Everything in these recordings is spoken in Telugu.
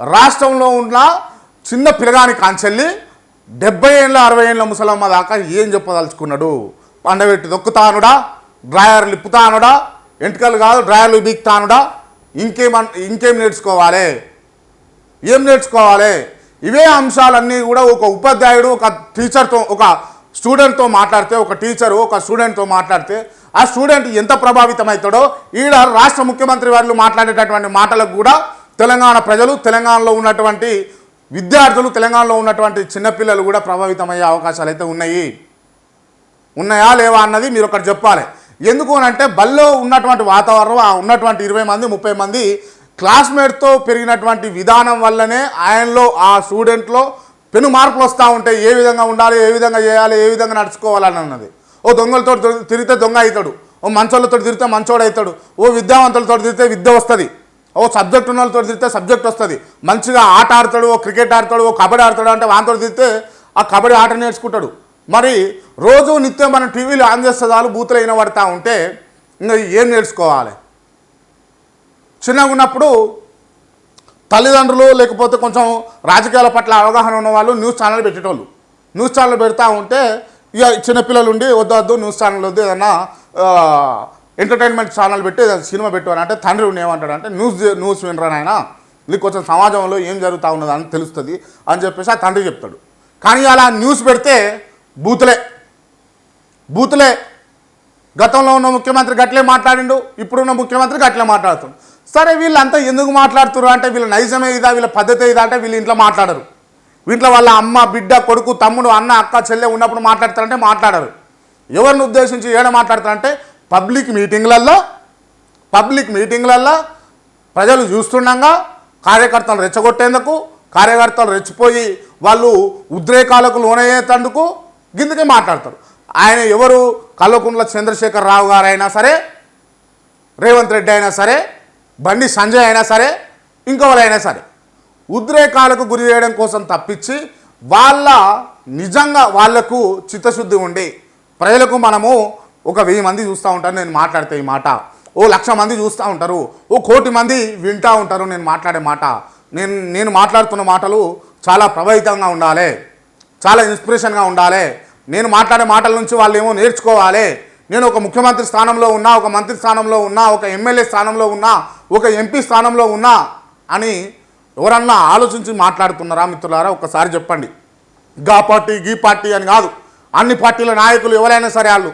రాష్ట్రంలో ఉన్న చిన్న పిల్లగాని కాంచెల్లి డెబ్బై ఏళ్ళ అరవై ఏళ్ళ ముసలమ్మ దాకా ఏం చెప్పదలుచుకున్నాడు? పండబెట్టి దొక్కుతానుడా డ్రాయర్లు ఇప్పుతానుడా ఎంటికలు కాదు డ్రాయర్లు బీక్తానుడా ఇంకేమన్ ఇంకేం నేర్చుకోవాలి? ఏం నేర్చుకోవాలి? ఇవే అంశాలన్నీ కూడా ఒక ఉపాధ్యాయుడు ఒక టీచర్తో ఒక స్టూడెంట్తో మాట్లాడితే ఒక టీచరు ఒక స్టూడెంట్తో మాట్లాడితే ఆ స్టూడెంట్ ఎంత ప్రభావితం అవుతాడో ఈడ రాష్ట్ర ముఖ్యమంత్రి వారు మాట్లాడేటటువంటి మాటలకు కూడా తెలంగాణ ప్రజలు తెలంగాణలో ఉన్నటువంటి విద్యార్థులు తెలంగాణలో ఉన్నటువంటి చిన్నపిల్లలు కూడా ప్రభావితమయ్యే అవకాశాలు అయితే ఉన్నాయి. ఉన్నాయా లేవా అన్నది మీరు ఒకటి చెప్పాలి. ఎందుకు అని అంటే బల్లో ఉన్నటువంటి వాతావరణం ఉన్నటువంటి ఇరవై మంది ముప్పై మంది క్లాస్మేట్తో పెరిగినటువంటి విధానం వల్లనే ఆయనలో ఆ స్టూడెంట్లో పెను మార్పులు వస్తూ ఉంటాయి ఏ విధంగా ఉండాలి ఏ విధంగా చేయాలి ఏ విధంగా నడుచుకోవాలని అన్నది. ఓ దొంగలతో తిరిగితే దొంగ అవుతాడు. ఓ మంచోళ్ళతో తిరిగితే మంచోడు అవుతాడు ఓ విద్యావంతులతో తిరిగితే విద్య వస్తుంది. ఓ సబ్జెక్ట్ ఉన్న వాళ్ళతో తిరిగితే సబ్జెక్ట్ వస్తుంది. మంచిగా ఆట ఆడతాడు ఓ క్రికెట్ ఆడతాడు ఓ కబడ్డీ ఆడతాడు అంటే వాంతో తిరిగితే ఆ కబడ్డీ ఆట నేర్చుకుంటాడు. మరి రోజు నిత్యం మనం టీవీలో ఆన్ చేస్తే చాలు బూతులు అయిన పడతా ఉంటే ఇంకా ఏం నేర్చుకోవాలి? చిన్నగా ఉన్నప్పుడు తల్లిదండ్రులు లేకపోతే కొంచెం రాజకీయాల పట్ల అవగాహన ఉన్న వాళ్ళు న్యూస్ ఛానల్ పెట్టేటోళ్ళు. న్యూస్ ఛానల్ పెడతా ఉంటే ఇక చిన్నపిల్లలు ఉండి వద్దు వద్దు న్యూస్ ఛానల్ వద్దు ఏదన్నా ఎంటర్టైన్మెంట్ ఛానల్ పెట్టి సినిమా పెట్టు అని అంటే తండ్రి ఉండి ఏమంటాడు అంటే న్యూస్ న్యూస్ వినరా నాయన? నీకు కొంచెం సమాజంలో ఏం జరుగుతూ ఉన్నది అని తెలుస్తుంది అని చెప్పేసి ఆ తండ్రి చెప్తాడు. కానీ అలా న్యూస్ పెడితే బూతులే. బూతులే. గతంలో ఉన్న ముఖ్యమంత్రి గట్లే మాట్లాడిండు ఇప్పుడున్న ముఖ్యమంత్రి గట్లే మాట్లాడుతుంది సరే వీళ్ళంతా ఎందుకు మాట్లాడుతున్నారు అంటే వీళ్ళ నైజమే ఇదా? వీళ్ళ పద్ధతి ఇదా? అంటే వీళ్ళు ఇంట్లో మాట్లాడరు. వీంట్లో వాళ్ళ అమ్మ బిడ్డ కొడుకు తమ్ముడు అన్న అక్క చెల్లె ఉన్నప్పుడు మాట్లాడతారంటే మాట్లాడరు. ఎవరిని ఉద్దేశించి ఏడ మాట్లాడతారంటే పబ్లిక్ మీటింగ్లల్లో పబ్లిక్ మీటింగ్లల్లో ప్రజలు చూస్తుండగా కార్యకర్తలు రెచ్చగొట్టేందుకు కార్యకర్తలు రెచ్చిపోయి వాళ్ళు ఉద్రేకాలకు లోనయ్యేటందుకు గిందుకే మాట్లాడతారు. ఆయన ఎవరు? కల్వకుంట్ల చంద్రశేఖర్ రావు గారైనా సరే రేవంత్ రెడ్డి అయినా సరే బండి సంజయ్ అయినా సరే ఇంకోవరైనా సరే ఉద్రేకాలకు గురి చేయడం కోసం తప్పించి వాళ్ళ నిజంగా వాళ్ళకు చిత్తశుద్ధి ఉండి ప్రజలకు మనము ఒక వెయ్యి మంది చూస్తూ ఉంటారు నేను మాట్లాడితే ఈ మాట. ఓ లక్ష మంది చూస్తూ ఉంటారు ఓ కోటి మంది వింటూ ఉంటారు నేను మాట్లాడే మాట. నేను నేను మాట్లాడుతున్న మాటలు చాలా ప్రభావితంగా ఉండాలి. చాలా ఇన్స్పిరేషన్గా ఉండాలి. నేను మాట్లాడే మాటల నుంచి వాళ్ళు ఏమో నేర్చుకోవాలి. నేను ఒక ముఖ్యమంత్రి స్థానంలో ఉన్నా ఒక మంత్రి స్థానంలో ఉన్నా ఒక ఎమ్మెల్యే స్థానంలో ఉన్నా ఒక ఎంపీ స్థానంలో ఉన్నా అని ఎవరన్నా ఆలోచించి మాట్లాడుతున్నారా మిత్రులారా? ఒకసారి చెప్పండి. గా పార్టీ గీ పార్టీ అని కాదు. అన్ని పార్టీల నాయకులు ఎవరైనా సరే వాళ్ళు.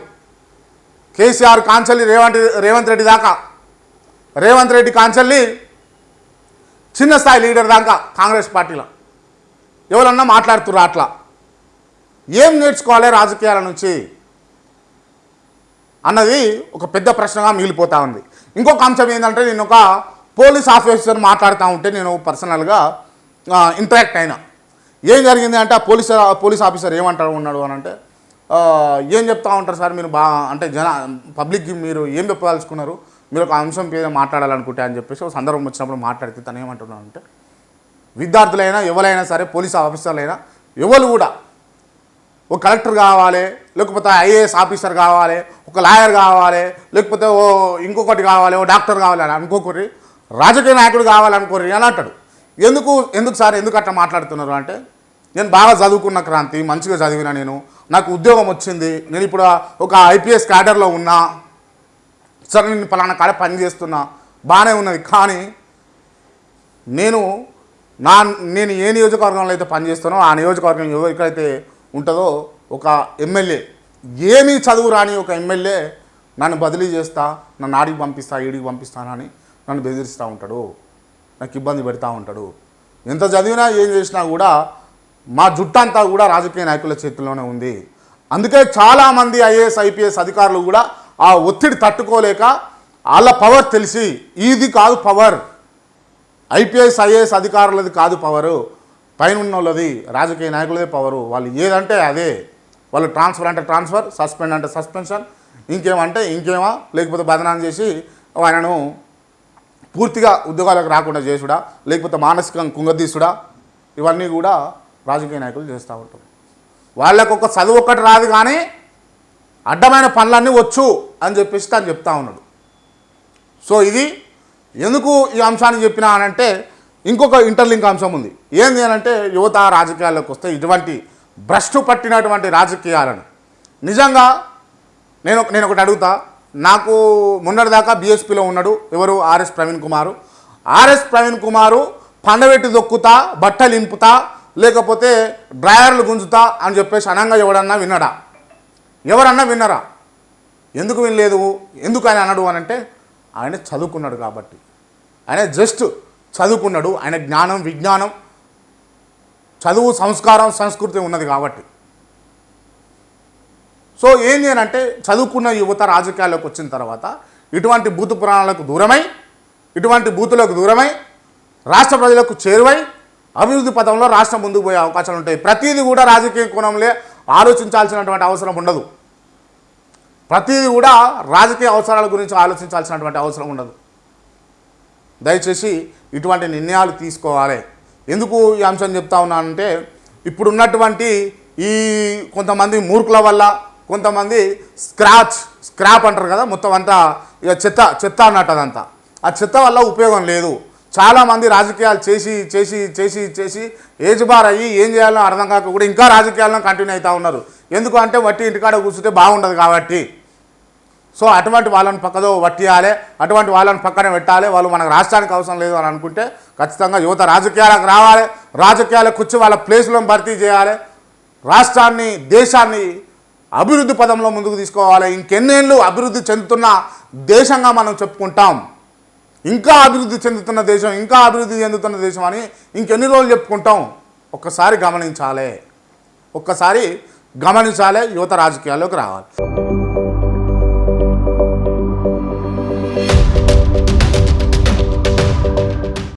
కేసీఆర్ కాంచల్లి రేవంత్ రేవంత్ రెడ్డి దాకా. రేవంత్ రెడ్డి కాంచల్లి చిన్న స్థాయి లీడర్ దాకా కాంగ్రెస్ పార్టీలో. ఎవరన్నా మాట్లాడుతుర్రా అట్లా? ఏం నేర్చుకోవాలి రాజకీయాల నుంచి? అన్నది ఒక పెద్ద ప్రశ్నగా మిగిలిపోతా ఉంది. ఇంకొక అంశం ఏంటంటే నేను ఒక పోలీస్ ఆఫీసర్ మాట్లాడుతూ ఉంటే నేను పర్సనల్గా ఇంటరాక్ట్ అయినా. ఏం జరిగింది అంటే ఆ పోలీస్ పోలీస్ ఆఫీసర్ ఏమంటాడు ఉన్నాడు అని అంటే ఏం చెప్తా ఉంటారు సార్? మీరు బాగా అంటే జన పబ్లిక్కి మీరు ఏం చెప్పదలుచుకున్నారు? మీరు ఒక అంశం మీద మాట్లాడాలనుకుంటే అని చెప్పేసి ఒక సందర్భం వచ్చినప్పుడు మాట్లాడితే తను ఏమంటున్నాను అంటే విద్యార్థులైనా ఎవరైనా సరే పోలీస్ ఆఫీసర్లైనా ఎవరు కూడా ఒక కలెక్టర్ కావాలి లేకపోతే ఐఏఎస్ ఆఫీసర్ కావాలి ఒక లాయర్ కావాలి లేకపోతే ఓ ఇంకొకటి కావాలి ఓ డాక్టర్ కావాలి అని అనుకోకర్రి రాజకీయ నాయకుడు కావాలనుకోరి అని అంటాడు. ఎందుకు ఎందుకు సార్? ఎందుకు అట్లా మాట్లాడుతున్నారు అంటే నేను బాగా చదువుకున్న క్రాంతి మంచిగా చదివిన నేను. నాకు ఉద్యోగం వచ్చింది. నేను ఇప్పుడు ఒక ఐపీఎస్ క్యాడర్లో ఉన్నా. సరే నేను పలానా కాడ పని చేస్తున్నా. బాగానే ఉన్నది. కానీ నేను నా నేను ఏ నియోజకవర్గంలో అయితే పనిచేస్తానో ఆ నియోజకవర్గం ఎవరికైతే ఉంటుందో ఒక ఎమ్మెల్యే. ఏమీ చదువు రాని ఒక ఎమ్మెల్యే నన్ను బదిలీ చేస్తా నన్ను ఆడికి పంపిస్తా ఈడికి పంపిస్తానని నన్ను బెదిరిస్తూ ఉంటాడు. నాకు ఇబ్బంది పెడతా ఉంటాడు. ఎంత చదివినా ఏం చేసినా కూడా మా జుట్టంతా కూడా రాజకీయ నాయకుల చేతుల్లోనే ఉంది. అందుకే చాలామంది ఐఏఎస్ ఐపీఎస్ అధికారులు కూడా ఆ ఒత్తిడి తట్టుకోలేక వాళ్ళ పవర్ తెలిసి ఇది కాదు పవర్. ఐపీఎస్ ఐఏఎస్ అధికారులది కాదు పవరు. పైన ఉన్న వాళ్ళది రాజకీయ నాయకులదే పవరు. వాళ్ళు ఏదంటే అదే. వాళ్ళు ట్రాన్స్ఫర్ అంటే ట్రాన్స్ఫర్ సస్పెండ్ అంటే సస్పెన్షన్ ఇంకేమంటే ఇంకేమా. లేకపోతే బదనాం చేసి ఆయనను పూర్తిగా ఉద్యోగాలకు రాకుండా చేసుడా లేకపోతే మానసికంగా కుంగదీసుడా. ఇవన్నీ కూడా రాజకీయ నాయకులు చేస్తూ ఉంటారు వాళ్ళకు ఒక చదువు ఒక్కటి రాదు కానీ అడ్డమైన పనులన్నీ వచ్చు అని చెప్పేసి తను చెప్తా ఉన్నాడు. సో ఇది ఎందుకు ఈ అంశాన్ని చెప్పినా అనంటే ఇంకొక ఇంటర్లింక్ అంశం ఉంది. ఏంది అని అంటే యువత రాజకీయాల్లోకి వస్తే ఇటువంటి భ్రష్టు పట్టినటువంటి రాజకీయాలను నిజంగా నేను నేను ఒకటి అడుగుతా. నాకు మొన్నటిదాకా బీఎస్పీలో ఉన్నాడు ఎవరు? ఆర్ఎస్ ప్రవీణ్ కుమారు. ఆర్ఎస్ ప్రవీణ్ కుమారు పండబెట్టి దొక్కుతా బట్టలు ఇంపుతా లేకపోతే డ్రాయర్లు గుంజుతా అని చెప్పేసి అనంగా ఎవడన్నా విన్నాడా? ఎవరన్నా విన్నరా? ఎందుకు వినలేదు? ఎందుకు ఆయన అనడు అని అంటే ఆయన చదువుకున్నాడు కాబట్టి. ఆయన జస్ట్ చదువుకున్నాడు. ఆయన జ్ఞానం విజ్ఞానం చదువు సంస్కారం సంస్కృతి ఉన్నది కాబట్టి. సో ఏంది అని అంటే చదువుకున్న యువత రాజకీయాల్లోకి వచ్చిన తర్వాత ఇటువంటి బూతు పురాణాలకు దూరమై ఇటువంటి బూతులకు దూరమై రాష్ట్ర ప్రజలకు చేరువై అభివృద్ధి పథంలో రాష్ట్రం ముందుకు పోయే అవకాశాలు ఉంటాయి. ప్రతిదీ కూడా రాజకీయ కోణంలో ఆలోచించాల్సినటువంటి అవసరం ఉండదు. ప్రతిదీ కూడా రాజకీయ అవసరాల గురించి ఆలోచించాల్సినటువంటి అవసరం ఉండదు. దయచేసి ఇటువంటి నిర్ణయాలు తీసుకోవాలి. ఎందుకు ఈ అంశం చెప్తా ఉన్నానంటే ఇప్పుడున్నటువంటి ఈ కొంతమంది మూర్ఖుల వల్ల కొంతమంది స్క్రాచ్ స్క్రాప్ అంటారు కదా మొత్తం అంతా ఇక చెత్త చెత్త అన్నట్టు అదంతా. ఆ చెత్త వల్ల ఉపయోగం లేదు. చాలామంది రాజకీయాలు చేసి చేసి చేసి చేసి ఏజ్ బార్ అయ్యి ఏం చేయాలో అర్థం కాక కూడా ఇంకా రాజకీయాలను కంటిన్యూ అవుతూ ఉన్నారు. ఎందుకు అంటే వట్టి ఇంటికాడ కూర్చుంటే బాగుండదు కాబట్టి. సో అటువంటి వాళ్ళని పక్కదో వట్టియాలి అటువంటి వాళ్ళని పక్కన పెట్టాలి వాళ్ళు మనకు రాష్ట్రానికి అవసరం లేదు అని అనుకుంటే ఖచ్చితంగా యువత రాజకీయాలకు రావాలి రాజకీయాలకు వచ్చి వాళ్ళ ప్లేస్లో భర్తీ చేయాలి రాష్ట్రాన్ని దేశాన్ని అభివృద్ధి పదంలో ముందుకు తీసుకోవాలి. ఇంకెన్నేళ్ళు అభివృద్ధి చెందుతున్న దేశంగా మనం చెప్పుకుంటాం. ఇంకా అభివృద్ధి చెందుతున్న దేశం ఇంకా అభివృద్ధి చెందుతున్న దేశం అని ఇంకెన్ని రోజులు చెప్పుకుంటాం? ఒక్కసారి గమనించాలి. ఒక్కసారి గమనించాలి యువత రాజకీయాల్లోకి రావాలి.